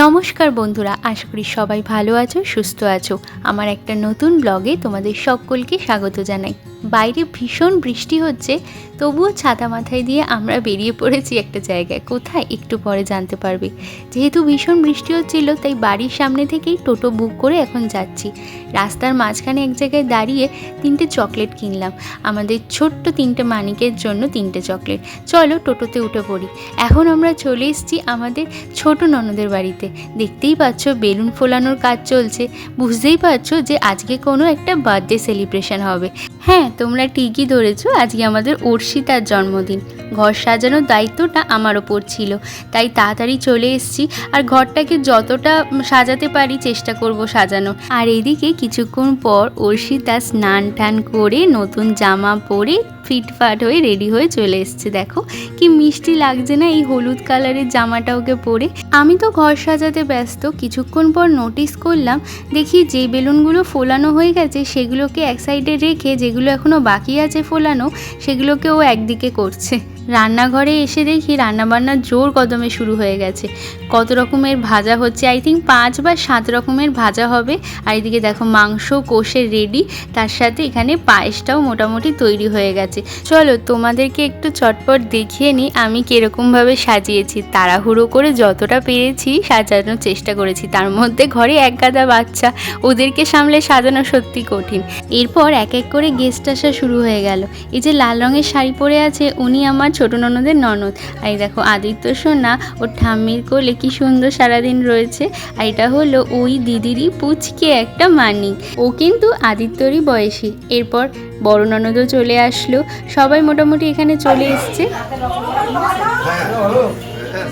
নমস্কার বন্ধুরা, আশা করি সবাই ভালো আছো, সুস্থ আছো। আমার একটা নতুন ব্লগে তোমাদের সকলকে স্বাগত জানাই। বাইরে ভীষণ বৃষ্টি হচ্ছে, তবুও ছাতা মাথায় দিয়ে আমরা বেরিয়ে পড়েছি একটা জায়গায়। কোথায়? একটু পরে জানতে পারবে। যেহেতু ভীষণ বৃষ্টি হচ্ছিল, তাই বাড়ির সামনে থেকেই টোটো বুক করে এখন যাচ্ছি। রাস্তার মাঝখানে এক জায়গায় দাঁড়িয়ে তিনটে চকলেট কিনলাম। আমাদের ছোট্ট তিনটে মানিকের জন্য তিনটে চকলেট। চলো টোটোতে উঠে পড়ি। এখন আমরা চলে এসেছি আমাদের ছোট ননদের বাড়িতে। দেখতেই পাচ্ছ, বেলুন ফোলানোর কাজ চলছে। বুঝতেই পারছ যে আজকে কোনো একটা বার্থডে সেলিব্রেশন হবে। হ্যাঁ তোমরা ঠিকই ধরেছ, আজকে আমাদের অর্ষিতার জন্মদিন। ঘর সাজানোর দায়িত্বটা আমার ওপর ছিল। তাই তাড়াতাড়ি চলে এসছি আর ঘরটাকে যতটা সাজাতে পারি চেষ্টা করব সাজানো আর এদিকে কিছুক্ষণ পর অর্ষিতা স্নান টান করে নতুন জামা পরে ফিটফাট হয়ে রেডি হয়ে চলে এসছে, দেখো। কি মিষ্টি লাগছে না এই হলুদ কালারের জামাটা ওকে পরে। আমি তো ঘর সাজাতে ব্যস্ত, কিছুক্ষণ পর নোটিস করলাম, দেখি যে বেলুনগুলো ফোলানো হয়ে গেছে, সেগুলোকে এক সাইডে রেখে, যেগুলো এখনও বাকি আছে ফোলানো, সেগুলোকে ও একদিকে করছে। রান্নাঘরে এসে দেখি রান্নাবান্না জোর কদমে শুরু হয়ে গেছে। কত রকমের ভাজা হচ্ছে আই থিঙ্ক পাঁচ বা সাত রকমের ভাজা হবে। আর এদিকে দেখো মাংস, কষে রেডি তার সাথে এখানে পায়েসটাও মোটামুটি তৈরি হয়ে গেছে। চলো তোমাদেরকে একটু চটপট দেখিয়ে নিই আমি কীরকমভাবে সাজিয়েছি। তাড়াহুড়ো করে যতটা পেরেছি সাজানোর চেষ্টা করেছি। তার মধ্যে ঘরে এক গাদা বাচ্চা, ওদেরকে সামলে সাজানো সত্যি কঠিন। এরপর এক এক করে গেস্ট আসা শুরু হয়ে গেল। এই যে লাল রঙের শাড়ি পরে আছে, উনি আমার ছোট ননদের ননদ। আর এই দেখো আদিত্য সোনা ওর ঠাম্মির কোলে কি সুন্দর সারাদিন রয়েছে। আর এটা হলো ওই দিদিরই পুচকে একটা মানিক। ও কিন্তু আদিত্যরই বয়সী। এরপর বড় ননদও চলে আসলো। সবাই মোটামুটি এখানে চলে এসছে।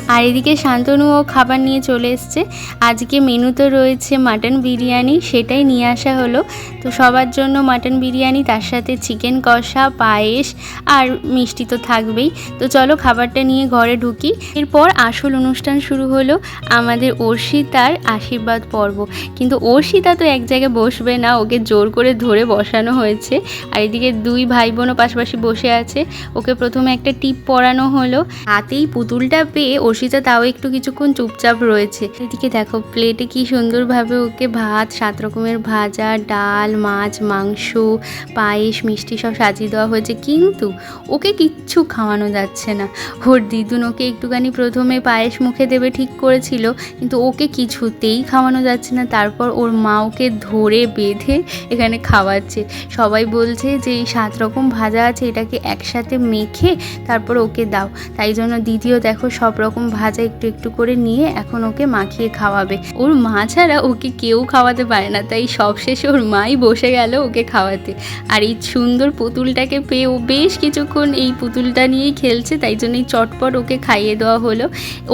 আর এদিকে শান্তনুও খাবার নিয়ে চলে এসছে। আজকে মেনুতে রয়েছে মাটন বিরিয়ানি, সেটাই নিয়ে আসা হলো। তো সবার জন্য মাটন বিরিয়ানি, তার সাথে চিকেন কষা, পায়েস আর মিষ্টি তো থাকবেই। তো চলো খাবারটা নিয়ে ঘরে ঢুকি। এরপর আসল অনুষ্ঠান শুরু হলো আমাদের অর্ষিতার আশীর্বাদ পর্ব। কিন্তু অর্ষিতা তো এক জায়গায় বসবে না, ওকে জোর করে ধরে বসানো হয়েছে। আর এদিকে দুই ভাই বোনও পাশাপাশি বসে আছে। ওকে প্রথমে একটা টিপ পরানো হলো। হাতেই পুতুলটা পেয়ে অর্ষিতা তাও একটু কিছুক্ষণ চুপচাপ রয়েছে। এদিকে দেখো প্লেটে কি সুন্দরভাবে ওকে ভাত, সাত রকমের ভাজা, ডাল, মাছ, মাংস, পায়েস, মিষ্টি সব সাজিয়ে দেওয়া হয়েছে। কিন্তু ওকে কিচ্ছু খাওয়ানো যাচ্ছে না। ওর দিদুন ওকে একটুখানি প্রথমে পায়েস মুখে দেবে ঠিক করেছিল, কিন্তু ওকে কিছুতেই খাওয়ানো যাচ্ছে না। তারপর ওর মা ওকে ধরে বেঁধে এখানে খাওয়াচ্ছে। সবাই বলছে যে, এই সাত রকম ভাজা আছে, এটাকে একসাথে মেখে তারপর ওকে দাও। তাই জন্য দিদিও দেখো সব রকম ভাজা একটু একটু করে নিয়ে এখন ওকে মাখিয়ে খাওয়াবে। ওর মা ছাড়া ওকে কেউ খাওয়াতে পারে না, তাই সবশেষে ওর মাই বসে গেল ওকে খাওয়াতে। আর এই সুন্দর পুতুলটাকে পেয়ে ও বেশ কিছুক্ষণ এই পুতুলটা নিয়েই খেলছে, তাই জন্য এই চটপট ওকে খাইয়ে দেওয়া হলো।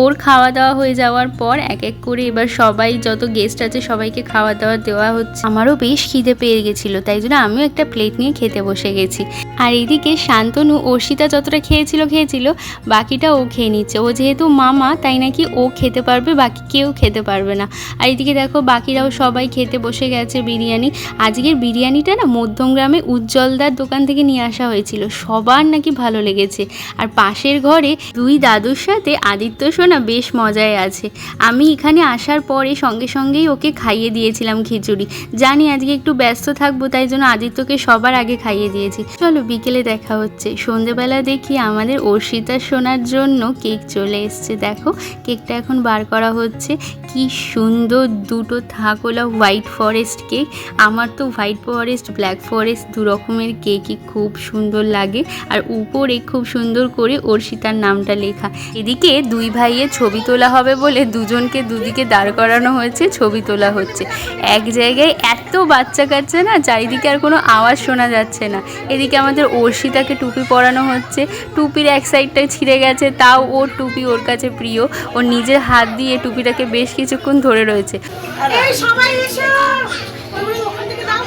ওর খাওয়া দাওয়া হয়ে যাওয়ার পর এক এক করে এবার সবাই, যত গেস্ট আছে সবাইকে খাওয়া দাওয়া দেওয়া হচ্ছে। আমারও বেশ খিদে পেয়ে গেছিল, তাই জন্য আমিও একটা প্লেট নিয়ে খেতে বসে গেছি। আর এদিকে শান্তনু, অর্ষিতা যতটা খেয়েছিল খেয়েছিল, বাকিটা ও খেয়ে নিচ্ছে। ও যেহেতু মামা, তাই নাকি ও খেতে পারবে, বাকি কেউ খেতে পারবে না। আর এদিকে দেখো, বাকিরাও সবাই খেতে বসে গেছে বিরিয়ানি। আজকের বিরিয়ানিটা না মধ্যমগ্রামে উজ্জ্বলদার দোকান থেকে নিয়ে আসা হয়েছিল। সবার নাকি ভালো লেগেছে। আর পাশের ঘরে দুই দাদুর সাথে আদিত্য সোনা বেশ মজায় আছে। আমি এখানে আসার পরে সঙ্গে সঙ্গেই ওকে খাইয়ে দিয়েছিলাম খিচুড়ি। জানি আজকে একটু ব্যস্ত থাকব, তাই জন্য আদিত্যকে সবার আগে খাইয়ে দিয়েছি। চলো বিকেলে দেখা হচ্ছে। সন্ধেবেলা দেখি আমাদের অর্ষিতা সোনার জন্য কেক চলে এসছে, দেখো। কেকটা এখন বার করা হচ্ছে। কি সুন্দর দুটো থাকোলা হোয়াইট ফরেস্ট কেক। আমার তো হোয়াইট ফরেস্ট, ব্ল্যাক ফরেস্ট দু রকমের কেকই খুব সুন্দর লাগে। আর উপরে খুব সুন্দর করে অর্ষিতার নামটা লেখা। এদিকে দুই ভাইয়ের ছবি তোলা হবে বলে দুজনকে দুদিকে দাঁড় করানো হয়েছে, ছবি তোলা হচ্ছে। এক জায়গায় এত বাচ্চা কাচ্চা না, চারিদিকে আর কোনো আওয়াজ শোনা যাচ্ছে না। এদিকে আমাদের অর্ষিতাকে টুপি পরানো হচ্ছে। টুপির এক সাইডটায় ছিঁড়ে গেছে, তাও ওর টুপি ওর কাছে প্রিয়। ও নিজের হাত দিয়ে টুপিটাকে বেশ কিছুক্ষণ ধরে রয়েছে। এই সবাই এসো। তুমি ওখান থেকে দাও।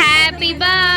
হ্যাপি বার্থডে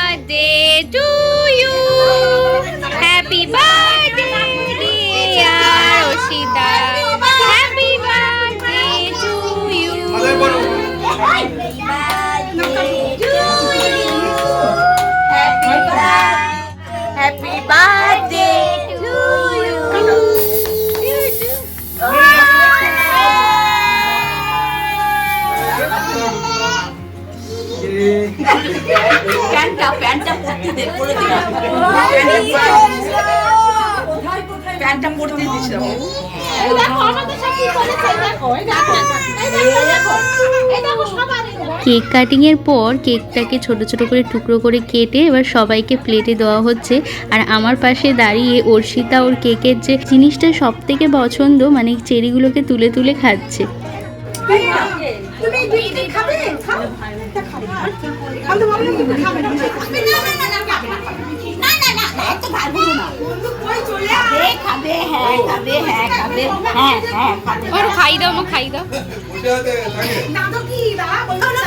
দেখো সবার এই দেখো। কেক কাটিংয়ের পর কেকটাকে ছোট ছোট করে টুকরো করে কেটে এবার সবাইকে প্লেটে দেওয়া হচ্ছে। আর আমার পাশে দাঁড়িয়ে অর্ষিতা ওর কেকের যে জিনিসটা সব থেকে পছন্দ মানে চেরিগুলোকে তুলে তুলে খাচ্ছে। তুমি খাবে না না না না খাবে না না না না না এত ভালো না বন্ধু কই চলে আয় খাবে হ্যাঁ খাবে হ্যাঁ খাবে হ্যাঁ হ্যাঁ খাবে ওর খাই দাও মা খাই দাও না তো কি দা বলো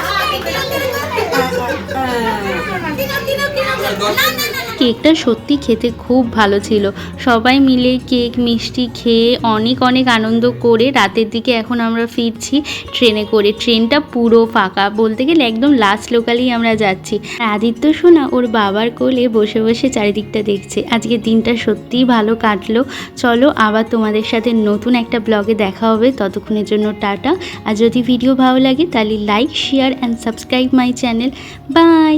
না কেকটা সত্যি খেতে খুব ভালো ছিল। সবাই মিলে কেক, মিষ্টি খেয়ে অনেক অনেক আনন্দ করে রাতের দিকে এখন আমরা ফিরছি ট্রেনে করে। ট্রেনটা পুরো ফাঁকা, বলতে গেলে একদম লাস্ট লোকালেই আমরা যাচ্ছি। আদিত্য শোনা ওর বাবার কোলে বসে বসে চারিদিকটা দেখছে। আজকে দিনটা সত্যিই ভালো কাটলো। চলো আবার তোমাদের সাথে নতুন একটা ব্লগে দেখা হবে। ততক্ষণের জন্য টাটা। আর যদি ভিডিও ভালো লাগে তাহলে like share and subscribe my channel bye